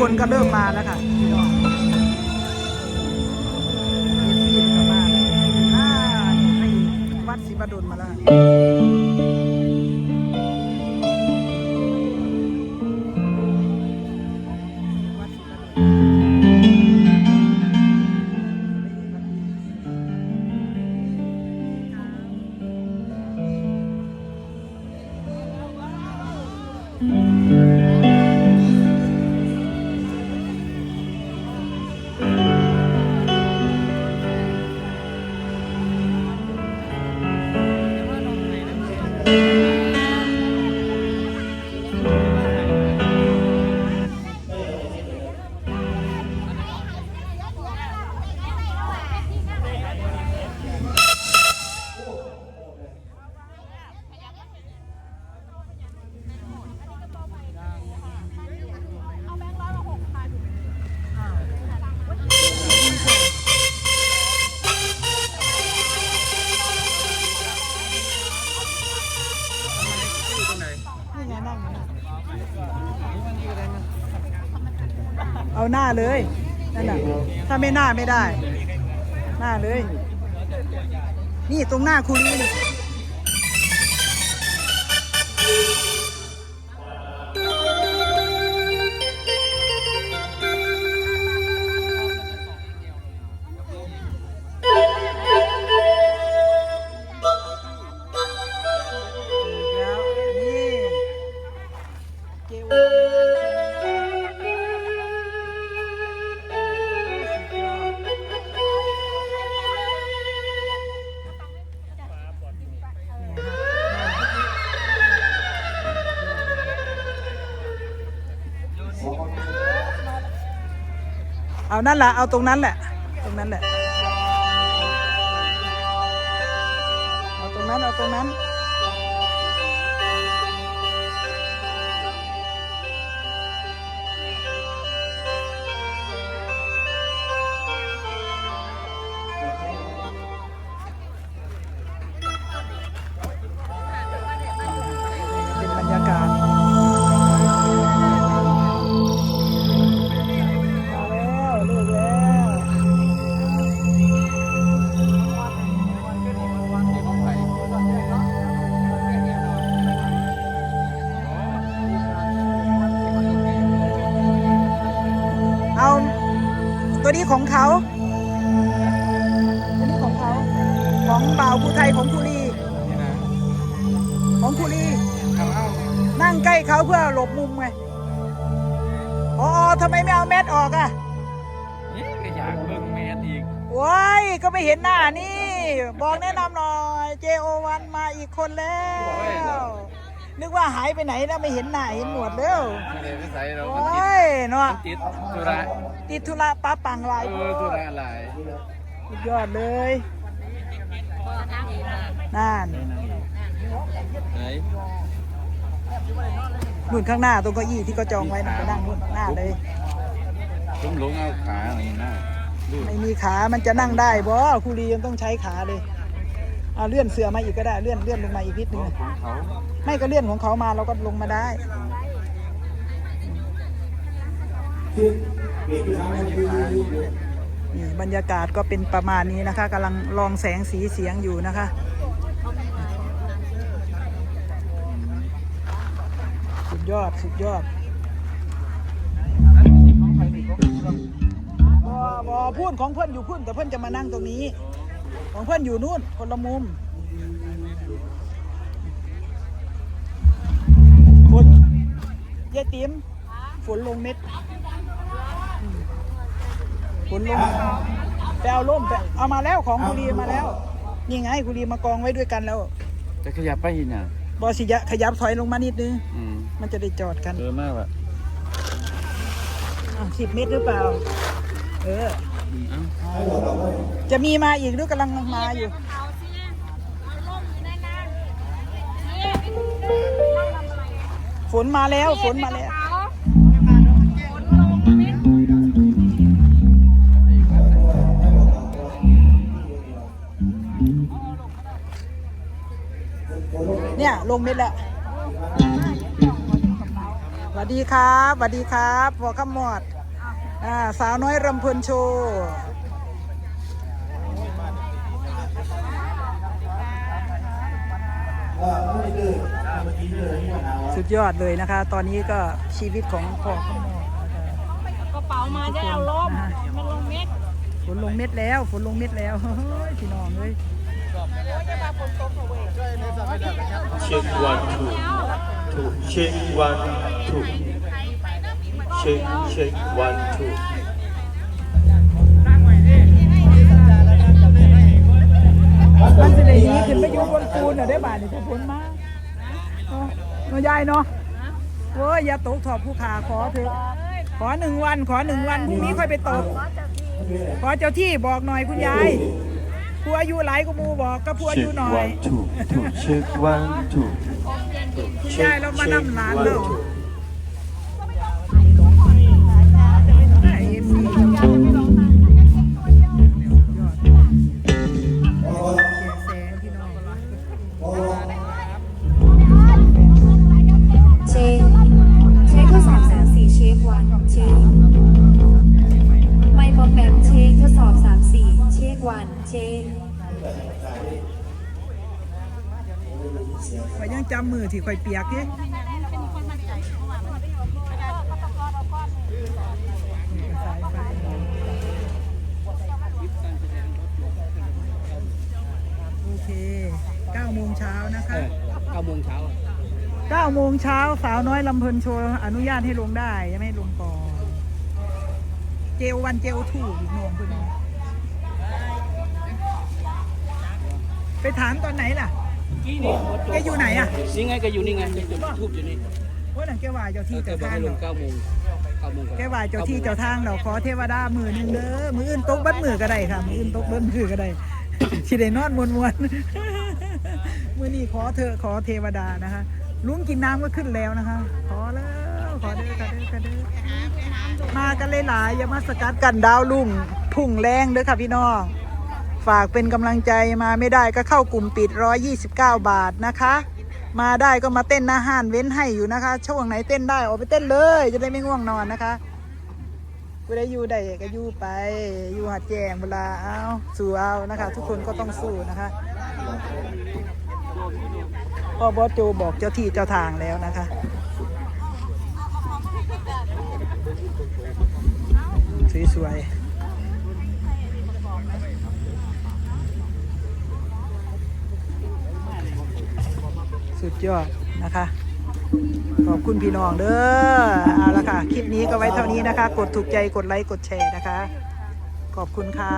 คนก็เริ่มมาแล้วค่ะพี่น้องเอฟซีก็มาแล้วอ่าไปวัดศรีประดุลมาแล้ว เอาหน้าเลยนั่นน่ะถ้าไม่หน้าไม่ได้ หน้าเลย นี่ตรงหน้าคุณนี่ เอานั่นแหละเอาตรงนั้นแหละ ตรงนั้นแหละ เอาตรงนั้นเอาตรงนั้น ตัวนี้ของเขาตัวนี้ของเขา ของบ่าวภูไทยของภูรีของภูรีนั่งใกล้เขาเพื่อหลบมุมไงอ๋อทำไมไม่เอาแมสออกอะนี่ก็อยากเบิ่งแมนอีกว้ายก็ไม่เห็นหน้านี่ บอกแนะนำหน่อย JO1 มาอีกคนแล้ว นึกว่าหายไปไหนแล้วไม่เห็นหน้าเห็นหนวดแล้วไม่ได้ไปใส่เราโอมันติ้ยเนาะมันติดธุระ ติดธุระป้าปังหลายเออธุระหลายสุดยอดเลยนั่นไหนนู่นข้างหน้าตรงเก้าอี้ที่เขาจองไว้นะไปนั่งนู่นหน้าเลยผมหลงเอาขาหนี่นะดูไม่มีขามันจะนั่งได้บ่ครูรียังต้องใช้ขาเลยเอาเลื่อนเสือมาอีกก็ได้เลื่อนเลื่อนลงมาอีกนิดนึงของเขาไม่ก็เลื่อนของเขามาเราก็ลงมาได้ นี่บรรยากาศก็เป็นประมาณนี้นะคะกำลังลองแสงสีเสียงอยู่นะคะสุดยอดสุดยอดบอบอพูนของเพื่อนอยู่พุ่นแต่เพื่อนจะมานั่งตรงนี้ ของเพื่อนอยู่นู่นคนละมุมฝนเยายติ๋มฝนลงเม็ด ฝนลงไปเอาล่มไปเอามาแล้วของกุรีมาแล้ว นี่ไงกุรีมากองไว้ด้วยกันแล้ว จะขยับไปอีกเนี่ยบอสิยะขยับถอยลงมานิดนึง อืมมันจะได้จอดกันเออมากว่ะสิบเมตรหรือเปล่า เอออืมเอ้าจะมีมาอีกหรือกำลังมาอยู่ฝนมาแล้วฝนมาแล้ว เนี่ย ลงเม็ดแล้วลวัสดีครับสวัสดีครับพอขมอดอ่าสาวน้อยรำเพลินโชว์สุดยอดเลยนะคะ ตอนนี้ก็ชีวิตของพ่อขมอดกระเป๋ามาจะเอาล่มมันลงเม็ดฝนลงเม็ดแล้วฝนลงเม็ดแล้วเฮ้ยพี่น้องเลย Check one, two, two. Check one, two. Check, check one, two. มันจะได้หนีขึ้นไปอยู่บนปูนน่ะได้บาทนี่จะพ้นมาเนาะเนาะยายเนาะโอ้ยอย่าตกถอบผู้ขาขอเถอะขอหนึ่งวัน ขอหนึ่งวันพรุ่งนี้ค่อยไปตกขอเจ้าที่บอกหน่อยคุณยาย ผู้อายุหลายก็มูบอกก็ผู้อายุ Check หน่อย one, two, two. Check one, two. คุณยายเรามานำหลานเรา two. วันเช็คข่อยยังจำมือที่ข่อยเปียกนี่สายไฟโอเค9โมงเช้านะคะเก้าโมงเช้า9โมงเช้าสาวน้อยลำเพลินโชว์อนุญาตให้ลงได้ยังไม่ให้ลงก่อนเจลวันเจลทูอีกโมงคุณ ไปถามตอนไหนล่ะ กี้นี่แกอยู่ไหนอะนี่ไงแกอยู่นี่ไงแกจุดทูบอยู่นี่ว่าหนังแกว่าเจ้าที่แกเจ้าบอกทางให้ลเหรงอเก้าโมงเก้าโมงก่อนแกว่าเจ้าที่เจ้าทางเราขอเทวดามือหนึ่งเด้อมืออื่นตกเบัดมือก็ได้ค่ะมืออื่นตกเบัดมือก็ได้สิได้นอนมวนมวนๆมือนี้ขอเถอะขอเทวดานะคะลุงกินน้ำก็ขึ้นแล้วนะคะ ขอแล้วขอเด้อค่ะเด้อค่ะเด้อมากันหลายๆอย่ามาสกัดกันดาวลุ่งพุ่งแรงเด้อค่ะพี่น้อง ฝากเป็นกำลังใจมาไม่ได้ก็เข้ากลุ่มปิด 129 บาทนะคะ มาได้ก็มาเต้นหน้าห้านเว้นให้อยู่นะคะ ช่วงไหนเต้นได้ออกไปเต้นเลย จะได้ไม่ง่วงนอนนะคะกูได้อยู่ได้ก็อยู่ไป อยู่หัดแจงเวลาเอาสู้เอานะคะ ทุกคนก็ต้องสู้นะคะพ่อบอสโจบอกเจ้าที่เจ้าทางแล้วนะคะสวยๆ สุดยอดนะคะ ขอบคุณพี่น้องเด้อเอาละค่ะ คลิปนี้ก็ไว้เท่านี้นะคะ กดถูกใจกดไลค์กดแชร์นะคะ ขอบคุณค่ะ